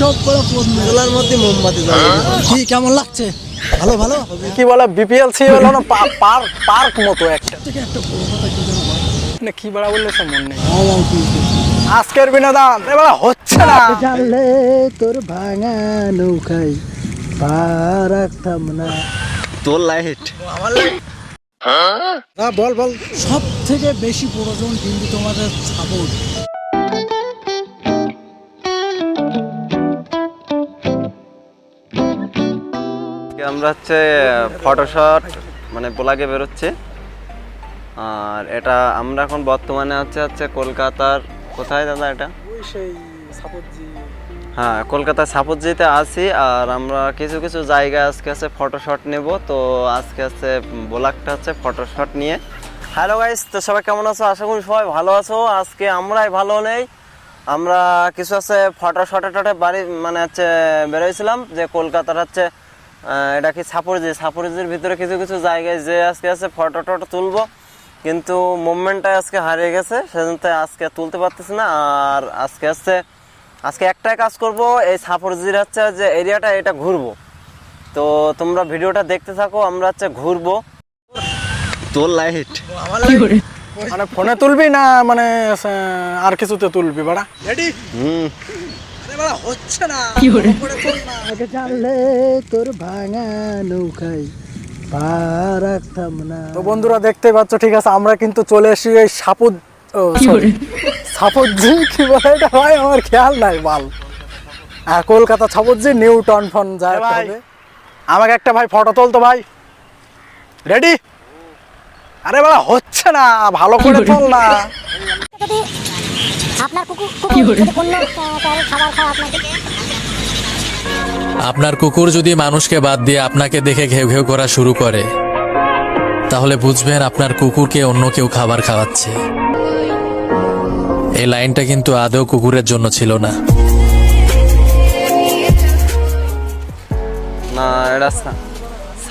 সব মধ্যে মোমবাতি। কি কেমন লাগছে? ভালো ভালো? কি বলে বিপিএল হলো পার্ক পার্ক মতো একটা? না কি বলা বললে সে মনে নেই। তুই। আজকের বিনোদন এবার হচ্ছে না। জানলে তোর ভাঙা পা রাখতাম না। তোর লাইট হ্যাঁ? বল বল। সব থেকে বেশি প্রয়োজন কিন্তু তোমাদের সাপোর্ট আমরা হচ্ছে ফটোশট মানে ব্লগে বেরোচ্ছে। আর এটা আমরা এখন বর্তমানে আছে হচ্ছে কলকাতার কোথায় দাদা এটা? হ্যাঁ কলকাতার সাপোজিতে আছি আর আমরা কিছু কিছু জায়গায় আজকে আছে ফটোশট নেব। তো আজকে আছে ব্লগটা হচ্ছে ফটোশট নিয়ে। হ্যালো গাইস তো সবাই কেমন আছো? আশা করি সবাই ভালো আছো। আজকে আমরাই ভালো নেই। আমরা কিছু আছে ফটোশটে টটে বাড়ি মানে হচ্ছে বেরোয়ছিলাম যে কলকাতার হচ্ছে এটা কি সাপুরজি? সাপুরজির ভিতরে কিছু কিছু জায়গায় যে আজকে আছে ফটো টটো তুলবো। কিন্তু মুভমেন্টটা আজকে হারিয়ে গেছে সেজন্য আজকে তুলতে পারতেছি না। আর আজকে হচ্ছে আজকে একটাই কাজ করব এই সাপুরজির হচ্ছে যে এরিয়াটা এটা ঘুরবো। তো তোমরা ভিডিওটা দেখতে থাকো আমরা হচ্ছে ঘুরবো। তোর লাইট। মানে ফোনে তুলবি না মানে আর কিছুতে তুলবি বাড়া? হুম। হচ্ছে না। আগে জানলে তোর ভাঙা নৌকায় পা রাখতাম না। তো বন্ধুরা দেখতেই পাচ্ছ ঠিক আছে আমরা কিন্তু চলে এসেছি এই সাপুদ সাপুজি কি বলে এটা ভাই? আমার খেয়াল নাই বাল। হ্যাঁ কলকাতা সাপুজি নিউটন ফোন যায় আমাকে একটা ভাই ফটো তোলতো ভাই। রেডি আরে বাবা হচ্ছে না ভালো করে তোল না। আপনার কুকুর কুকুর যদি অন্য খাবার খায় আপনাকে? আপনার কুকুর যদি মানুষকে বাদ দিয়ে আপনাকে দেখে ঘেউ ঘেউ করা শুরু করে তাহলে বুঝবেন আপনার কুকুরকে অন্য কেউ খাবার খাওয়াচ্ছে। এই লাইনটা কিন্তু আদৌ কুকুরের জন্য ছিল না। না এটা সা-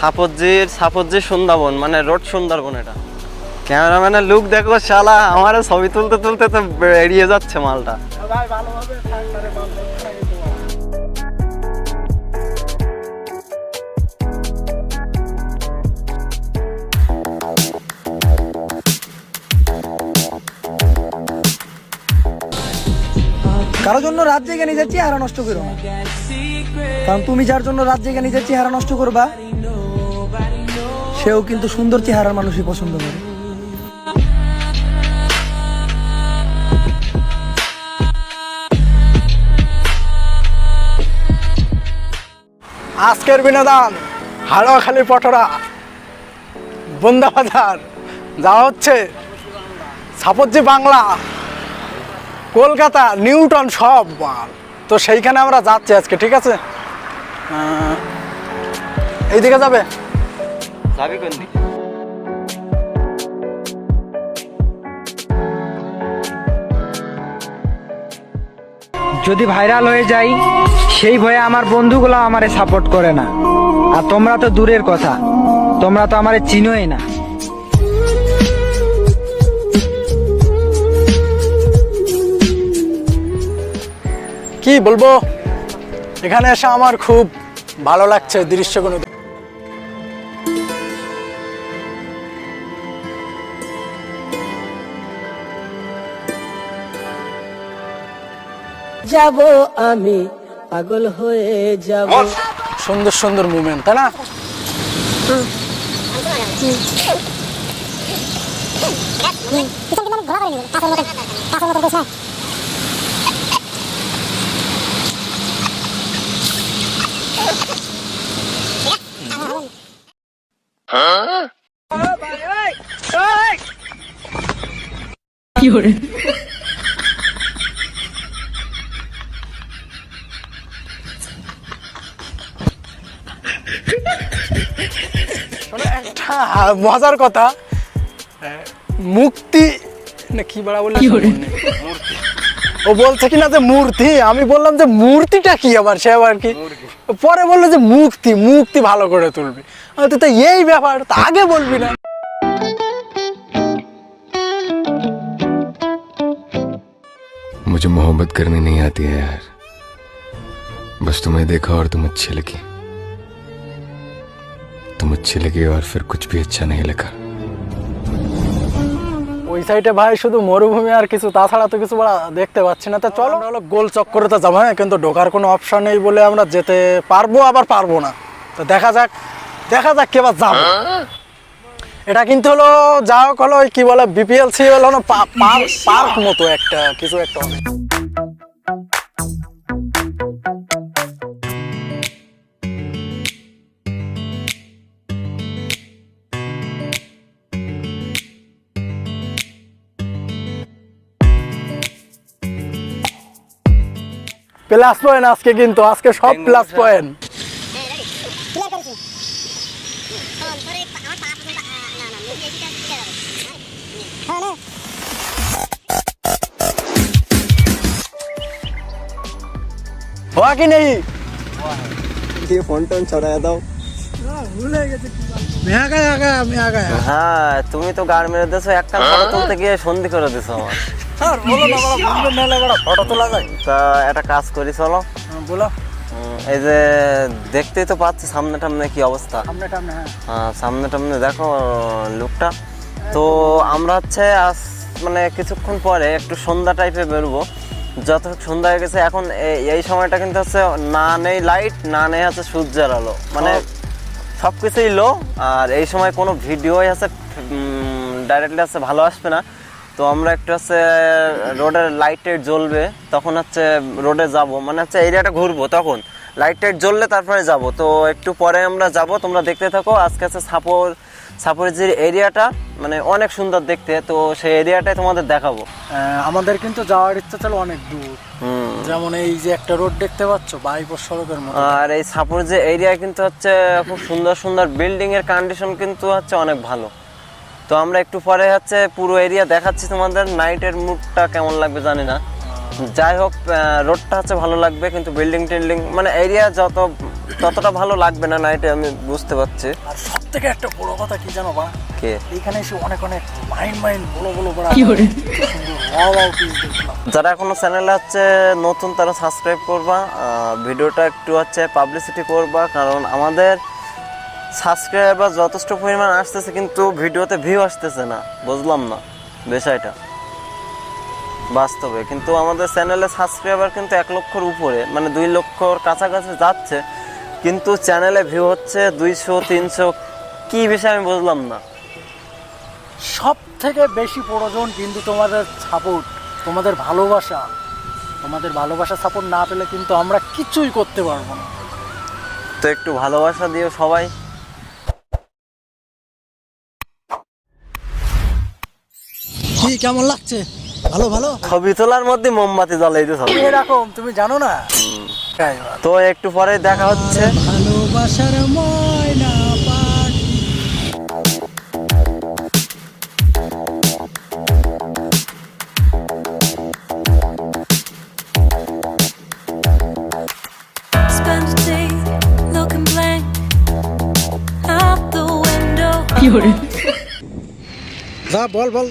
সাপোজির সাপোজির সুন্দরবন মানে রোড সুন্দরবন এটা। ক্যামেরাম্যানের লুক দেখো শালা, আমার ছবি তুলতে তুলতে তো এড়িয়ে যাচ্ছে মালটা। কারোর জন্য রাত জেগে নিজের চেহারা নষ্ট করো কারণ তুমি যার জন্য রাত জেগে নিজের চেহারা নষ্ট করবা, সেও কিন্তু সুন্দর চেহারার মানুষই পছন্দ করে। আজকের বিনোদন হাড়োয়াখালি পটরা বন্দাবাজার যাওয়া হচ্ছে সাপোজি বাংলা কলকাতা নিউটন সব। মাল তো সেইখানে আমরা যাচ্ছি আজকে ঠিক আছে? এইদিকে যাবে? যাবি কোন দিকে? যদি ভাইরাল হয়ে যাই সেই ভয়ে আমার বন্ধুগুলো আমারে সাপোর্ট করে না। আর তোমরা তো দূরের কথা। তোমরা তো আমারে চিনোই না। কি বলব? এখানে এসে আমার খুব ভালো লাগছে দৃশ্যগুলো। যাব আমি পাগল হয়ে যাব। সুন্দর সুন্দর মুভমেন্ট তাই না? পিছন একটা মজার কথা আহ, মুক্তি না কি বলা বললে ও বলছে কিনা যে মূর্তি আমি বললাম যে মূর্তিটা কি আবার সে আবার কি পরে বললো যে মুক্তি মুক্তি ভালো করে তুলবি আমি তো, তো এই ব্যাপার তা আগে বলবি না मुझे मोहब्बत करनी नहीं आती है यार बस तुम्हें देखा और तुम अच्छी लगी तुम अच्छी लगी और फिर कुछ भी अच्छा नहीं लगा ওই সাইডে ভাই শুধু মরুভূমি আর কিছু তাছাড়া তো কিছু বড় দেখতে পাচ্ছি না তো চলো আমরা হলো গোল চক্করে তো যাবো হ্যাঁ কিন্তু ঢোকার কোনো অপশন নেই বলে আমরা যেতে পারবো আবার পারবো না তো দেখা যাক দেখা যাক কে এবার যাবো এটা কিন্তু হলো যা হোক হলো ওই কি বলে বিপিএল সি হলো না পার্ক মতো একটা কিছু একটা প্লাস পয়েন্ট আজকে কিন্তু আজকে সব প্লাস পয়েন্ট ক্লিয়ার কি নেই? ফোন টোন পা- দাও। হ্যাঁ হ্যাঁ তুমি তো গাড় মেরে দিয়েছ একটা ফটো তুলতে গিয়ে সন্ধি করে দিছো আমার স্যার বলো না বলো মেলে করে ফটো তোলা যায়। তা একটা কাজ করি চলো। হ্যাঁ, বলো। এই যে দেখতেই তো পাচ্ছি সামনে টামনে কি অবস্থা। সামনে টামনে হ্যাঁ। সামনে টামনে দেখো লুকটা। তো আমরা হচ্ছে আজ মানে কিছুক্ষণ পরে একটু সন্ধ্যা টাইপে বেরোবো। যত সন্ধ্যা হয়ে গেছে এখন এই সময়টা কিন্তু হচ্ছে না নেই লাইট না নেই হচ্ছে সূর্যের আলো। মানে সব কিছুই লো আর এই সময় কোনো ভিডিওই আছে ডাইরেক্টলি আছে ভালো আসবে না। তো আমরা একটু হচ্ছে রোডের লাইট টাইট জ্বলবে তখন হচ্ছে রোডে যাব। মানে হচ্ছে এরিয়াটা ঘুরবো তখন। লাইট টাইট জ্বললে তারপরে যাব। তো একটু পরে আমরা যাব তোমরা দেখতে থাকো। আজকে আছে সাপোর সাপোর যে এরিয়াটা মানে অনেক সুন্দর দেখতে। তো সেই এরিয়াটাই তোমাদের দেখাবো। আমাদের কিন্তু যাওয়ার ইচ্ছা ছিল অনেক দূর। হুম। যেমন এই যে একটা রোড দেখতে পাচ্ছ বাইপুর সড়কের মতো। আর এই সাপোর যে এরিয়া কিন্তু হচ্ছে খুব সুন্দর সুন্দর বিল্ডিং এর কন্ডিশন কিন্তু হচ্ছে অনেক ভালো। তো আমরা একটু পরে হচ্ছে পুরো এরিয়া দেখাচ্ছি তোমাদের নাইটের মুডটা কেমন লাগবে জানি না। যাই হোক রোডটা হচ্ছে ভালো লাগবে কিন্তু বিল্ডিং টিল্ডিং মানে এরিয়া যত ততটা ভালো লাগবে না নাইটে আমি বুঝতে পারছি। আর সব থেকে একটা বড় কথা কি জানো বা কে? এইখানে এসে অনেক অনেক মাইন্ড বড় ওয়াও পিস দেখলাম। যারা এখনও চ্যানেলে হচ্ছে নতুন তারা সাবস্ক্রাইব করবা। ভিডিওটা একটু হচ্ছে পাবলিসিটি করবা কারণ আমাদের সাবস্ক্রাইবার যথেষ্ট পরিমাণ আসতেছে কিন্তু ভিডিওতে ভিউ আসতেছে না। বুঝলাম না বিষয়টা। বাস্তবে। কিন্তু আমাদের চ্যানেলে সাবস্ক্রাইবার কিন্তু এক লক্ষর উপরে মানে দুই লক্ষর কাছাকাছি যাচ্ছে। কিন্তু চ্যানেলে ভিউ হচ্ছে দুইশো তিনশো কি বিষয় আমি বুঝলাম না। সব থেকে বেশি প্রয়োজন কিন্তু তোমাদের সাপোর্ট তোমাদের ভালোবাসা। তোমাদের ভালোবাসা সাপোর্ট না পেলে কিন্তু আমরা কিছুই করতে পারব না। তো একটু ভালোবাসা দিও সবাই। কি কেমন লাগছে? ভালো ভালো? ছবি তোলার মধ্যে মোমবাতি জ্বালাই দিতে এরকম তুমি জানো না। তো একটু পরে দেখা হচ্ছে। ভালোবাসার বল বল।